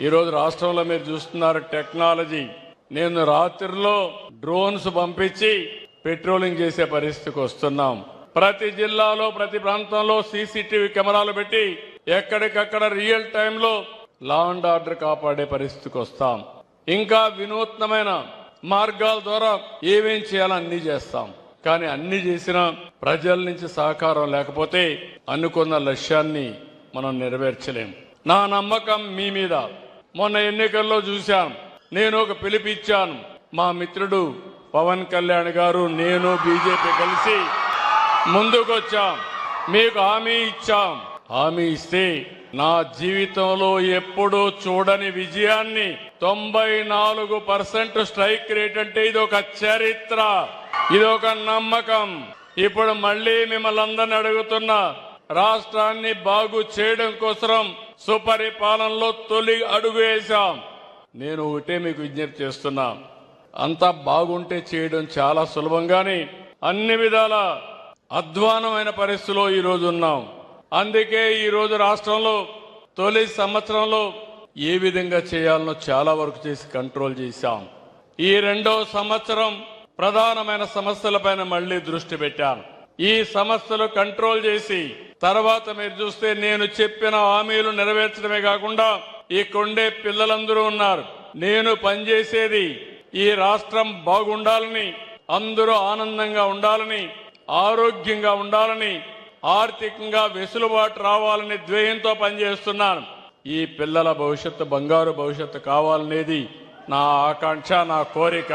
ఈరోజు రాష్ట్రంలో మీరు చూస్తున్నారు టెక్నాలజీ. నేను రాత్రిలో డ్రోన్స్ పంపించి పెట్రోలింగ్ చేసే పరిస్థితికి వస్తున్నాం. ప్రతి జిల్లాలో ప్రతి ప్రాంతంలో సీసీటీవీ కెమెరాలు పెట్టి ఎక్కడికక్కడ రియల్ టైంలో లా అండ్ ఆర్డర్ కాపాడే పరిస్థితికి వస్తాం. ఇంకా వినూత్నమైన మార్గాల ద్వారా ఏమేం చేయాలో అన్ని చేస్తాం. కానీ అన్ని చేసినా ప్రజల నుంచి సహకారం లేకపోతే అనుకున్న లక్ష్యాన్ని మనం నెరవేర్చలేం. నా నమ్మకం మీ మీద. మొన్న ఎన్నికల్లో చూశాం. నేను ఒక పిలిపిచ్చాను మా మిత్రుడు పవన్ కళ్యాణ్ గారు నేను బీజేపీ కలిసి ముందుకొచ్చాం. మీకు హామీ ఇచ్చాం. హామీ ఇస్తే నా జీవితంలో ఎప్పుడూ చూడని విజయాన్ని తొంభై నాలుగు పర్సెంట్ స్ట్రైక్ రేట్ అంటే ఇది ఒక చరిత్ర. ఇది ఒక నమ్మకం. ఇప్పుడు మళ్ళీ మిమ్మల్ని అందరిని అడుగుతున్నా రాష్ట్రాన్ని బాగు చేయడం కోసం సుపరిపాలనలో తొలి అడుగు వేశాం. నేను ఒకటే మీకు విజ్ఞప్తి చేస్తున్నా. అంతా బాగుంటే చేయడం చాలా సులభంగానే అన్ని విధాల అధ్వానమైన పరిస్థితిలో ఈ రోజు ఉన్నాం. అందుకే ఈ రోజు రాష్ట్రంలో తొలి సంవత్సరంలో ఏ విధంగా చేయాలనో చాలా వరకు చేసి కంట్రోల్ చేశాం. ఈ రెండో సంవత్సరం ప్రధానమైన సమస్యలపైన మళ్ళీ దృష్టి పెట్టాం. ఈ సమస్యలు కంట్రోల్ చేసి తర్వాత మీరు చూస్తే నేను చెప్పిన హామీలు నెరవేర్చడమే కాకుండా ఈ కొండే పిల్లలందరూ ఉన్నారు. నేను పనిచేసేది ఈ రాష్ట్రం బాగుండాలని అందరూ ఆనందంగా ఉండాలని ఆరోగ్యంగా ఉండాలని ఆర్థికంగా వెసులుబాటు రావాలని ద్వేయంతో పనిచేస్తున్నాను. ఈ పిల్లల భవిష్యత్తు బంగారు భవిష్యత్తు కావాలనేది నా ఆకాంక్ష నా కోరిక.